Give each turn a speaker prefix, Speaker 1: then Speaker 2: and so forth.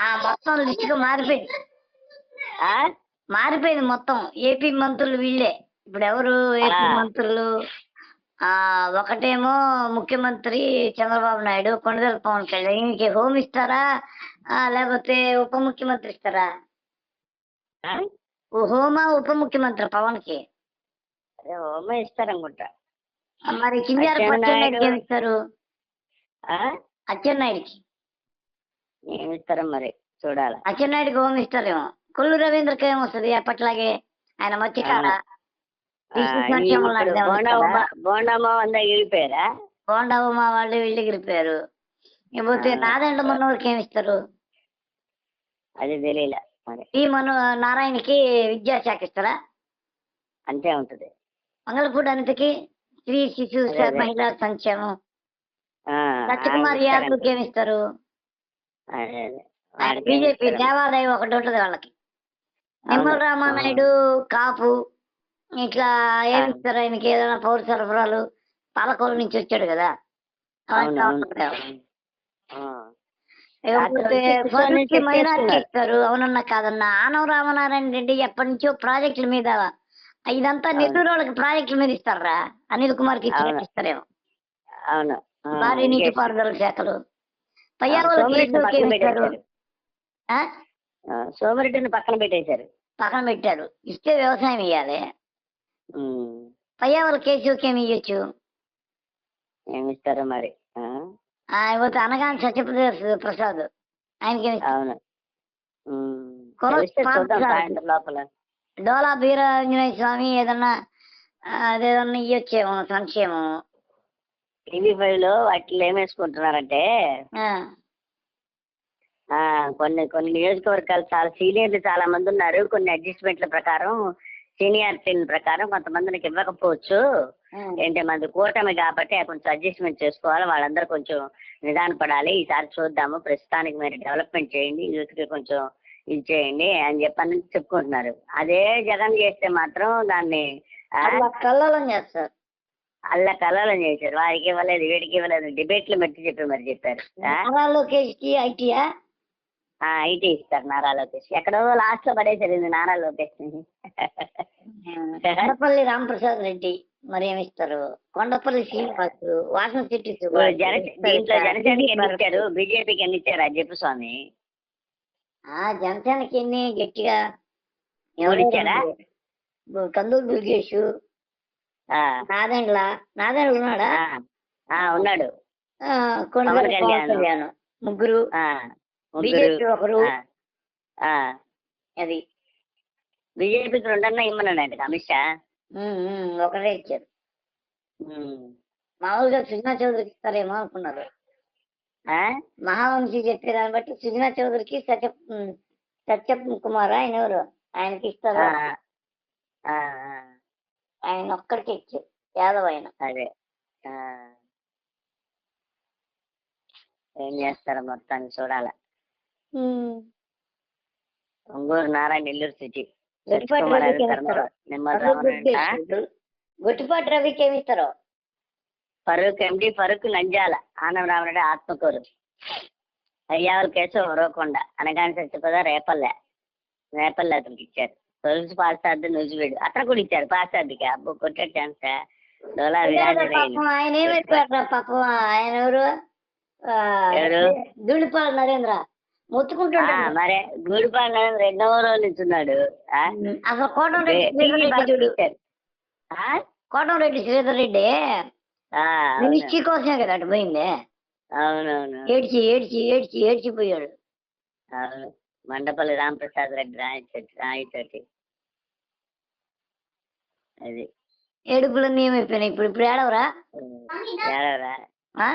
Speaker 1: ఆ మొత్తం లిస్టుగా మారిపోయింది.
Speaker 2: ఆ?
Speaker 1: మారిపోయింది మొత్తం. ఏపీ మంత్రులు వీళ్ళే. ఇప్పుడు ఎవరు ఏపీ. మంత్రులు? ఆ ఒకటేమో ముఖ్యమంత్రి చంద్రబాబు నాయుడు కొండదల పవన్ కళ్యాణ్. ఈయనకి హోమ్ ఇస్తారా? లేకపోతే ఉప ముఖ్యమంత్రి ఇస్తారా? హోమా ఉప ముఖ్యమంత్రి
Speaker 2: పవన్కి హోమ ఇస్తారనుకుంటా.
Speaker 1: మరి కింజార
Speaker 2: అచ్చెన్నాయుడు.
Speaker 1: ఇస్తారు? అచ్చెన్నాయుడికి.
Speaker 2: ఏమి ఇస్తారో మరి చూడాలి.
Speaker 1: అచ్చెన్నాయుడికి హోమ్ ఇస్తారేమో కొల్లు రవీంద్రకి ఏమొస్తుంది ఎప్పట్లాగే ఆయన మధ్యకాడ
Speaker 2: ఆ, ఈ ఇప్పుడు బోండమ్మ బోండమ్మ వంద వెళ్ళిపోయారా?
Speaker 1: బోండా ఉమా వాళ్ళు వీళ్ళు ఎగిరిపోయారు ఇకపోతే. నాదండ మనోరికి ఏమి ఇస్తారు?
Speaker 2: అది తెలియలే
Speaker 1: ఈ మను నారాయణకి విద్యాశాఖ ఇస్తారా?
Speaker 2: అంతే ఉంటది.
Speaker 1: మంగళపూడి అనితకి స్త్రీ శిశు. మహిళా సంక్షేమం. సత్యకుమార్ యాదవ్కి ఏమి ఇస్తారు?
Speaker 2: అదే అదే
Speaker 1: బీజేపీ. దేవాలయం ఒకటి ఉంటుంది వాళ్ళకి నిమ్మల. రామానాయుడు కాపు ఇట్లా ఏమి. ఇస్తారు ఆయనకి ఏదైనా పౌర సరఫరాలు పాలకొల నుంచి వచ్చాడు కదా మైనార్టీ. ఇస్తారు అవునన్నా కాదన్నా ఆనవ రామనారాయణ రెడ్డి ఎప్పటి నుంచో ప్రాజెక్టుల మీద ఇదంతా. నెల్లూరు వాళ్ళకి ప్రాజెక్టుల మీద ఇస్తారా అనిల్ ఇచ్చినట్టు
Speaker 2: అవును.
Speaker 1: ఇస్తారేమో
Speaker 2: అవును
Speaker 1: భారీ. నీటిపారుదల శాఖలు
Speaker 2: సోమిరెడ్డిని పక్కన పెట్టేశారు. పక్కన పెట్టేశారు.
Speaker 1: పక్కన పెట్టారు. ఇస్తే వ్యవసాయం ఇవ్వాలి
Speaker 2: ఉమ్.
Speaker 1: పయ్యావుల కేసుకి ఏమి ఇవ్వచ్చు
Speaker 2: ఏమి ఇస్తారో మరి ఆ?
Speaker 1: ఇకపోతే అనగాని సత్యప్రదేశ్ ప్రసాద్ ఆయనకి?
Speaker 2: అవును.
Speaker 1: డోలా వీరాంజనేయ స్వామి ఏదన్నా అదేదన్నా ఇవ్వచ్చేమో సంక్షేమం.
Speaker 2: టీవీ ఫైవ్లో వాటిలో ఏం వేసుకుంటున్నారంటే
Speaker 1: ఆ,
Speaker 2: ఆ, కొన్ని కొన్ని నియోజకవర్గాలు చాలా సీనియర్లు చాలా మంది ఉన్నారు. కొన్ని అడ్జస్ట్మెంట్ల ప్రకారం సీనియారిటీల ప్రకారం కొంతమందికి ఇవ్వకపోవచ్చు.
Speaker 1: ఉమ్.
Speaker 2: ఏంటంటే మనది కూటమి కాబట్టి కొంచెం అడ్జస్ట్మెంట్ చేసుకోవాలి. వాళ్ళందరూ కొంచెం నిదానపడాలి ఈసారి చూద్దాము. ప్రస్తుతానికి మీరు డెవలప్మెంట్ చేయండి. యూత్కి కొంచెం ఇది చేయండి అని చెప్పని చెప్పుకుంటున్నారు. అదే జగన్ చేస్తే మాత్రం దాన్ని
Speaker 1: చేస్తారు.
Speaker 2: అల్ల కలలం చేశారు వారికి ఇవ్వలేదు వీడికి ఇవ్వలేదు. డిబేట్లు మెట్టి చెప్పి మరి చెప్పారు. ఆ?
Speaker 1: నారా లోకేష్కి ఐటీయా
Speaker 2: ఆ, ఐటీ ఇస్తారు నారా లోకేష్. ఎక్కడో లాస్ట్లో పడేసారు ఇది నారా లోకేష్.
Speaker 1: కొండపల్లి రామప్రసాద్ రెడ్డి మరి ఏమి ఇస్తారు? కొండపల్లి శ్రీనివాస్ వాసన
Speaker 2: జన దీంట్లో జనసేనకి ఎన్ని ఇచ్చారు? బీజేపీకి ఎన్ని ఇచ్చారు అది చెప్పు స్వామి
Speaker 1: జనసేనకి ఎన్ని గట్టిగా
Speaker 2: మూడు ఇచ్చారా?
Speaker 1: కందూరు దుర్గేష్
Speaker 2: ఆ,
Speaker 1: నాదెండ్ల? నాదెండ్ల ఉన్నాడా?
Speaker 2: ఉన్నాడు. కళ్యాణ్.
Speaker 1: ముగ్గురు.
Speaker 2: ఆ, ముగ్గురు.
Speaker 1: బీజేపీ ఒకరు. అది.
Speaker 2: బీజేపీకి రెండన్నా ఇమ్మన్నాడు అమిత్ షా?
Speaker 1: ఒకరే ఇచ్చారు. మామూలుగా సుజనా చౌదరికి ఇస్తారేమో అనుకున్నారు.
Speaker 2: ఆ?
Speaker 1: మహావంశీ చెప్పే దాన్ని బట్టి సుజనా చౌదరికి సత్య సత్య కుమార్ ఆయన ఎవరు? ఆయనకి ఇస్తారు. ఆయన ఒక్కడికి ఇచ్చారు యాదవ్ ఆయన.
Speaker 2: అదే. ఏం చేస్తారో మొత్తాన్ని చూడాల. ఒంగూరు నారాయణ నెల్లూరు సిటీ.
Speaker 1: గట్టిపాటి రవికి ఏమి ఇస్తారు? ఫరూక్
Speaker 2: ఎండి ఫరూక్ నంజాల ఆనం రామరెడ్డి ఆత్మకూరు. అయ్యావుల కేసు ఉరవకొండ అనగాని సత్యపద రేపల్లె రేపల్లె అతనికి ఇచ్చారు. తొలసి పాస్తార్థి నుజువీడు అతను కూడా ఇచ్చారు పాస్తార్థికి అబ్బో కొట్టే ఛాన్స్. డోలా
Speaker 1: ఆయన పాపం? ఆయన ఎవరు? ధూళిపాల నరేంద్ర.
Speaker 2: ఆ,
Speaker 1: మొత్తుకుంటుంటాడు.
Speaker 2: మరే గూడిపాడు నరేంద్ర రెండో రోజు నిల్చున్నాడు ఆ?
Speaker 1: అసలు శ్రీధర్ రెడ్డి.
Speaker 2: ఆ?
Speaker 1: కోటంరెడ్డి శ్రీధర్ రెడ్డి. మినిస్ట్రీ కోసమే కదా అటు పోయింది.
Speaker 2: అవునవును.
Speaker 1: ఏడ్చి ఏడ్చి ఏడ్చి ఏడ్చిపోయాడు.
Speaker 2: అవును. మండపల్లి రామప్రసాద్ రెడ్డి రాయచోటి రాయచోటి అది
Speaker 1: ఏడుపులన్నీ ఏమైపోయినాయి ఇప్పుడు ఇప్పుడు ఏడవరా
Speaker 2: ఏడవరా
Speaker 1: ఆ?